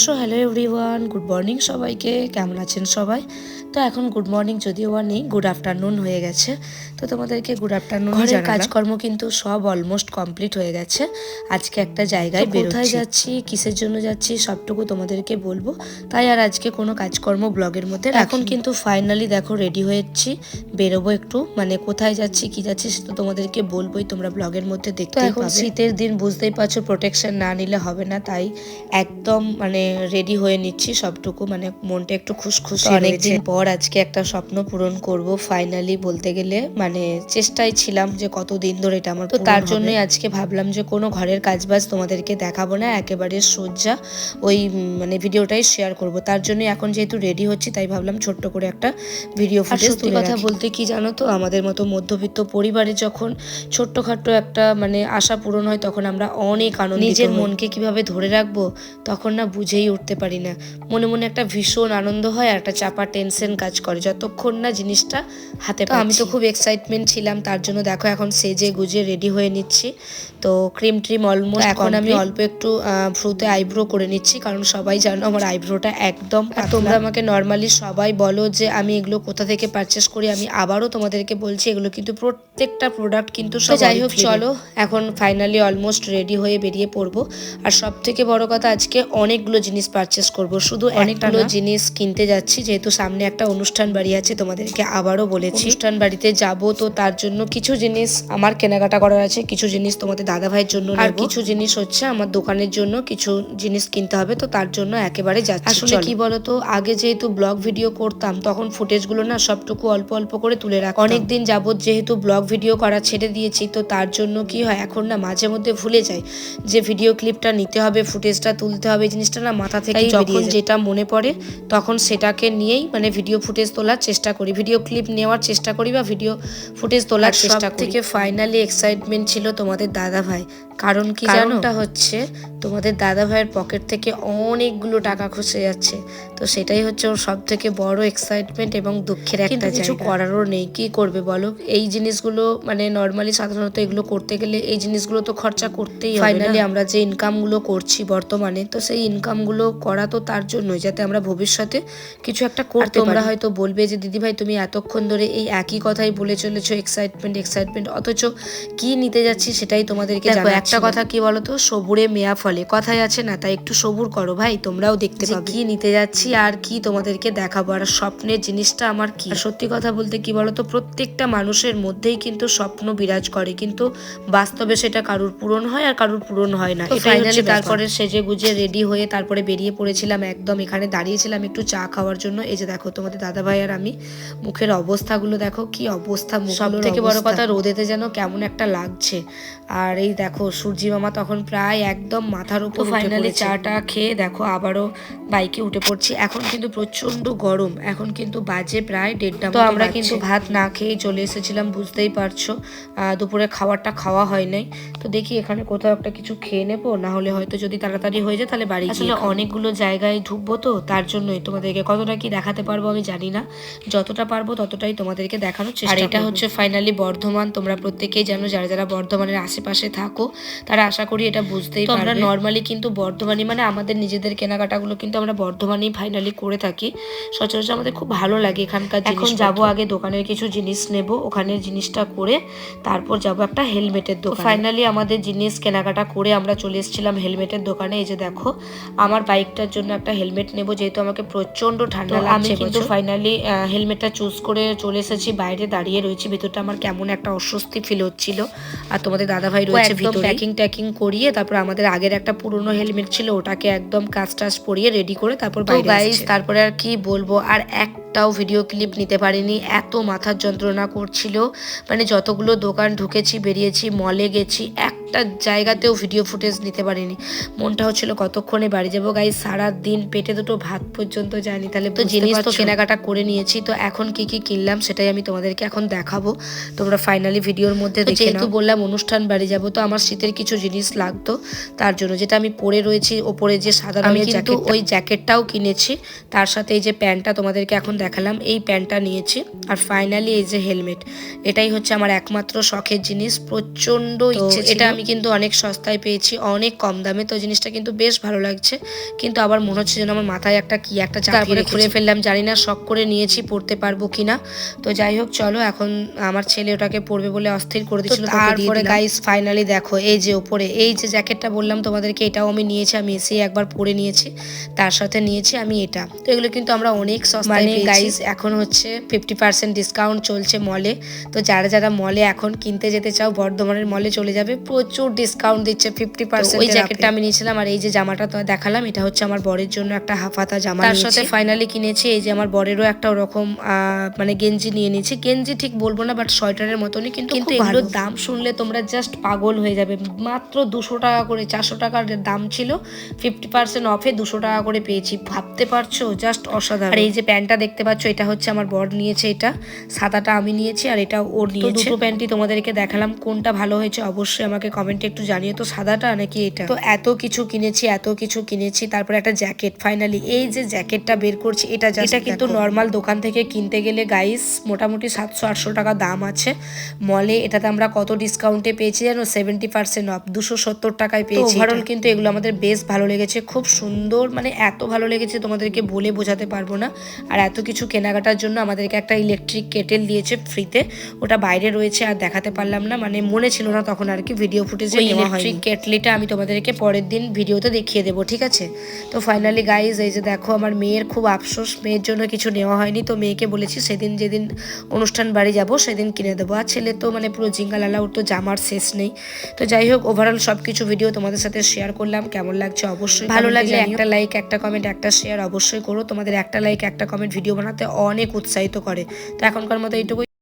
So hello everyone good morning সবাইকে। কেমন আছেন সবাই? তো এখন গুড মর্নিং যদিও বা নেই গুড আফটারনুন হয়ে গেছে। তো তোমাদেরকে গুড আফটারনুন ঘরের কাজকর্ম কিন্তু সব অলমোস্ট কমপ্লিট হয়ে গেছে। আজকে একটা জায়গায় কোথায় যাচ্ছি কিসের জন্য যাচ্ছি সবটুকু তোমাদেরকে বলব। তাই আর আজকে কোনো কাজকর্ম ব্লগের মধ্যে এখন কিন্তু ফাইনালি দেখো রেডি হয়েছি বেরোবো একটু। মানে কোথায় যাচ্ছি কি যাচ্ছি সেটা তোমাদেরকে বলবোই। তোমরা ব্লগের মধ্যে দেখতে এখন শীতের দিন বুঝতেই পারছ প্রোটেকশন না নিলে হবে না। তাই একদম মানে রেডি হয়ে নিচ্ছি সবটুকু মানে মনটা একটু খুশখুশি অনেকদিন পর আজকে একটা স্বপ্ন পূরণ করব ফাইনালি বলতে গেলে মানে চেষ্টায় ছিলাম যে কতদিন ধরে এটা আমার তো তার জন্যই আজকে ভাবলাম যে কোনো ঘরের কাজবাজ তোমাদেরকে দেখাবো না একেবারে সজ্জা ওই মানে ভিডিওটাই শেয়ার করব। তার জন্য এখন যেহেতু রেডি হচ্ছি তাই ভাবলাম ছোট্ট করে একটা ভিডিও ফুটেজ সত্যি কথা বলতে কি জানো তো আমাদের মতো মধ্যবিত্ত পরিবারে যখন ছোট্টখাট্ট একটা মানে আশা পূরণ হয় তখন আমরা অনেক আনন্দ নিজের মনকে কীভাবে ধরে রাখব তখন না বুঝেই উঠতে পারি না। মনে মনে একটা ভীষণ আনন্দ হয় আর একটা চাপা টেনশন কাজ করে। যতক্ষণ না জিনিসটা হাতে আমি তো খুব এক্সাইটমেন্ট ছিলাম তার জন্য দেখো এখন সেজে গুজে রেডি হয়ে নিচ্ছি। তো ক্রিম ট্রিম অলমোস্ট এখন আমি অল্প একটু ফ্রুতে আইব্রো করে নিচ্ছি কারণ সবাই জানো আমার আইব্রোটা একদম তোমরা আমাকে নর্মালি সবাই বলো যে আমি এগুলো কোথা থেকে পারচেস করি আমি আবারও তোমাদেরকে বলছি এগুলো কিন্তু প্রত্যেকটা প্রোডাক্ট কিন্তু সব যাই হোক চলো এখন ফাইনালি অলমোস্ট রেডি হয়ে বেরিয়ে পড়ব। আর সব থেকে বড় কথা আজকে অনেকগুলো জিনিস পারচেস করব। শুধু অনেকগুলো জিনিস কিনতে যাচ্ছি যেহেতু সামনে একটা অনুষ্ঠান বাড়ি আছে তোমাদেরকে আবারও বলেছি। অনুষ্ঠান বাড়িতে যাব তো তার জন্য কিছু জিনিস আমার কেনাকাটা করার আছে কিছু জিনিস তোমাদের দাদা ভাইয়ের জন্য আর কিছু জিনিস হচ্ছে আমার দোকানের জন্য কিছু জিনিস কিনতে হবে তো তার জন্য একেবারে যাচ্ছি আসলে কি বলতো আগে যেহেতু ব্লগ ভিডিও করতাম তখন ফুটেজগুলো না সবটুকু অল্প অল্প করে তুলে রাখ অনেক দিন যাবত যেহেতু ব্লগ ভিডিও করা ছেড়ে দিয়েছি তো তার জন্য কি হয় এখন না মাঝে মধ্যে ভুলে যাই যে ভিডিও ক্লিপটা নিতে হবে ফুটেজটা তুলতে হবে এই জিনিসটা না মাথা থেকে যখন যেটা মনে পড়ে তখন সেটাকে নিয়েই মানে ভিডিও ফুটেজ তোলার চেষ্টা করি। ভিডিও ক্লিপ নেওয়ার চেষ্টা করি বা ভিডিও ফুটেজ তোলার চেষ্টা করি। থেকে ফাইনালি এক্সাইটমেন্ট ছিল তোমাদের দাদা ভাই কারণ কি জানোটা হচ্ছে তোমাদের দাদা ভাইয়ের পকেট থেকে অনেকগুলো টাকা খসে যাচ্ছে। তো সেটাই হচ্ছে ওর সব থেকে বড় এক্সাইটমেন্ট এবং দুঃখের একটা কিছু করারও নেই। কি করবে বলো? এই জিনিসগুলো মানে নর্মালি সাধারণত এগুলো করতে গেলে এই জিনিসগুলো তো খরচা করতেই ফাইনালি আমরা যে ইনকামগুলো করছি বর্তমানে তো সেই ইনকামগুলো করা তো তার জন্যই যাতে আমরা ভবিষ্যতে কিছু একটা করতে তোমরা হয়তো বলবে যে দিদি ভাই তুমি এতক্ষণ ধরে এই একই কথাই বলে চলেছো এক্সাইটমেন্ট এক্সাইটমেন্ট অথচ কি নিতে যাচ্ছি সেটাই তোমাদেরকে দেখো একটা কথা কি বলতো? সবুরে মেয়া ফলে। কথাই আছে না তাই একটু সবুর করো ভাই তোমরাও দেখতে পাবে। কি নিতে যাচ্ছি আর কি তোমাদেরকে দেখাবো। আর স্বপ্নের জিনিসটা আমার কি? সত্যি কথা বলতে কি বলতো? প্রত্যেকটা মানুষের মধ্যেই কিন্তু স্বপ্ন বিরাজ করে কিন্তু বাস্তবে সেটা কারুর পূরণ হয় আর কারুর পূরণ হয় না। ফাইনালি তারপরে সেজে গুজে রেডি হয়ে তারপরে বেরিয়ে পড়েছিলাম একদম এখানে দাঁড়িয়েছিলাম একটু চা খাওয়ার জন্য। এই যে দেখো তোমাদের দাদা ভাই আর আমি মুখের অবস্থাগুলো দেখো কি অবস্থা সব থেকে বড় কথা রোদেতে যেন কেমন একটা লাগছে। আর এই দেখো সূর্যি মামা তখন প্রায় একদম মাথার উপর ফাইনালি চাটা খেয়ে দেখো আবারও বাইকে উঠে পড়ছি। এখন কিন্তু প্রচণ্ড গরম এখন কিন্তু বাজে প্রায় দেড়টা তো আমরা কিন্তু ভাত না খেয়েই চলে এসেছিলাম বুঝতেই পারছ। দুপুরে খাবারটা খাওয়া হয় নাই। তো দেখি এখানে কোথাও একটা কিছু খেয়ে নেব না হলে হয়তো যদি তাড়াতাড়ি হয়ে যায় তাহলে বাড়ি আসলে অনেকগুলো জায়গায় ঢুকবো তো তার জন্যই তোমাদেরকে কতটা কি দেখাতে পারব আমি জানি না। যতটা পারব ততটাই তোমাদেরকে দেখানোর চেষ্টা আর এটা হচ্ছে ফাইনালি বর্ধমান তোমরা প্রত্যেকেই জানো যারা যারা বর্ধমানের আশেপাশে থাকো তারা আশা করি এটা বুঝতেই পারবে আমরা নর্মালি কিন্তু বর্ধমানই মানে আমাদের নিজেদের কেনাকাটাগুলো কিন্তু আমরা বর্ধমানেই ফাইনালি করে থাকি। সচরাচর আমাদের খুব ভালো লাগে এখানকার এখন যাব আগে দোকানের কিছু জিনিস নেব ওখানের জিনিসটা করে তারপর যাব একটা হেলমেটের দোকান। ফাইনালি আমাদের জিনিস কেনাকাটা করে আমরা চলে এসেছিলাম হেলমেটের দোকানে এই যে দেখো আমার বাইকটার জন্য একটা হেলমেট নেব যেহেতু আমাকে প্রচণ্ড ঠান্ডা লাগছে আমি কিন্তু ফাইনালি হেলমেটটা চুজ করে চলে এসেছি বাইরে দাঁড়িয়ে রয়েছি ভেতরটা আমার কেমন একটা অস্বস্তি ফিল হচ্ছিল। আর তোমাদের দাদা ভাই রয়েছে ভিতরে। প্যাকিং ট্যাকিং করিয়ে তারপর আমাদের আগের একটা পুরনো হেলমেট ছিল ওটাকে একদম কাজ টাজ পরিয়ে রেডি করে তারপর বাইরে তারপরে আর কি বলব? আর এক একটাও ভিডিও ক্লিপ নিতে পারিনি এত মাথার যন্ত্রণা করছিল। মানে যতগুলো দোকান ঢুকেছি বেরিয়েছি মলে গেছি একটা জায়গাতেও ভিডিও ফুটেজ নিতে পারিনি। মনটা হচ্ছিল কতক্ষণে বাড়ি যাব? গাই সারা দিন পেটে দুটো ভাত পর্যন্ত যায়নি। তাহলে তো জিনিস তো কেনাকাটা করে নিয়েছি। তো এখন কি কি কিনলাম সেটাই আমি তোমাদেরকে এখন দেখাবো। তোমরা ফাইনালি ভিডিওর মধ্যে যেহেতু বললাম অনুষ্ঠান বাড়ি যাব তো আমার শীতের কিছু জিনিস লাগতো। তার জন্য যেটা আমি পরে রয়েছি ওপরে যে সাদা রঙের জ্যাকেট ওই জ্যাকেটটাও কিনেছি। তার সাথে এই যে প্যান্টটা তোমাদেরকে এখন দেখালাম এই প্যান্টটা নিয়েছি। আর ফাইনালি এই যে হেলমেট এটাই হচ্ছে আমার একমাত্র শখের জিনিস। প্রচণ্ড ইচ্ছে এটা আমি আমি কিন্তু অনেক সস্তায় পেয়েছি অনেক কম দামে। তো জিনিসটা কিন্তু বেশ ভালো লাগছে। কিন্তু আবার মনে হচ্ছে যেন আমার মাথায় একটা কি একটা তারপরে খুলে ফেললাম জানি না শখ করে নিয়েছি পড়তে পারব কিনা। তো যাই হোক চলো এখন আমার ছেলে ওটাকে পড়বে বলে অস্থির করে দিচ্ছিল তারপরে গাইস ফাইনালি দেখো এই যে ওপরে এই যে জ্যাকেটটা বললাম তোমাদেরকে এটাও আমি নিয়েছি আমি এসেই একবার পরে নিয়েছি তার সাথে নিয়েছি আমি এটা। তো এগুলো কিন্তু আমরা অনেক সস্তায় মানে গাইস এখন হচ্ছে ফিফটি পার্সেন্ট ডিসকাউন্ট চলছে মলে তো যারা যারা মলে এখন কিনতে যেতে চাও বর্ধমানের মলে চলে যাবে প্রচুর ডিসকাউন্ট দিচ্ছে ফিফটি পার্সেন্ট ওই জ্যাকেটটা আমি নিয়েছিলাম আর এই যে জামাটা তো দেখালাম এটা হচ্ছে আমার বরের জন্য একটা হাফাতা জামা তার সাথে ফাইনালি কিনেছি এই যে আমার বরেরও একটা ওরকম মানে গেঞ্জি নিয়ে নিয়েছি। গেঞ্জি ঠিক বলব না বাট সোয়েটারের মতনই কিন্তু কিন্তু এগুলোর দাম শুনলে তোমরা জাস্ট পাগল হয়ে যাবে। মাত্র দুশো টাকা করে চারশো টাকার দাম ছিল ফিফটি পার্সেন্ট অফে দুশো টাকা করে পেয়েছি। ভাবতে পারছ? জাস্ট অসাধারণ। আর এই যে প্যান্টটা দেখতে পাচ্ছ এটা হচ্ছে আমার বর নিয়েছে এটা। সাদাটা আমি নিয়েছি আর এটা ওর নিয়েছে। দুটো প্যান্টই তোমাদেরকে দেখালাম কোনটা ভালো হয়েছে অবশ্যই আমাকে কমেন্টে একটু জানিয়ে তো সাদাটা নাকি এটা তো এত কিছু কিনেছি এত কিছু কিনেছি তারপরে একটা জ্যাকেট ফাইনালি এই যে জ্যাকেটটা বের করছি এটা এটা কিন্তু নর্মাল দোকান থেকে কিনতে গেলে গাইস মোটামুটি সাতশো আটশো টাকা দাম আছে। মলে এটাতে আমরা কত ডিসকাউন্টে পেয়েছি জানো? সেভেন্টি পার্সেন্ট অফ দুশো সত্তর টাকায় পেয়েছি ওভারঅল কিন্তু এগুলো আমাদের বেশ ভালো লেগেছে খুব সুন্দর মানে এত ভালো লেগেছে তোমাদেরকে বলে বোঝাতে পারব না। আর এত কিছু কেনাকাটার জন্য আমাদেরকে একটা ইলেকট্রিক কেটেল দিয়েছে ফ্রিতে ওটা বাইরে রয়েছে আর দেখাতে পারলাম না মানে মনে ছিল না তখন আর কি ভিডিও ফুটেজে ইলেকট্রিক কেটলিটা আমি তোমাদেরকে পরের দিন ভিডিওতে দেখিয়ে দেবো ঠিক আছে? তো ফাইনালি গাইজ এই যে দেখো আমার মেয়ের খুব আফসোস মেয়ের জন্য কিছু নেওয়া হয়নি। তো মেয়েকে বলেছি সেদিন যেদিন অনুষ্ঠান বাড়ি যাব সেদিন কিনে দেবো। আর ছেলে তো মানে পুরো জিঙ্গালালা ওর তো জামার শেষ নেই। তো যাই হোক ওভারঅল সব কিছু ভিডিও তোমাদের সাথে শেয়ার করলাম। কেমন লাগছে? অবশ্যই ভালো লাগলে একটা লাইক একটা কমেন্ট একটা শেয়ার অবশ্যই করো। তোমাদের একটা লাইক একটা কমেন্ট ভিডিও বানাতে অনেক উৎসাহিত করে। তো এখনকার মতো এইটুকু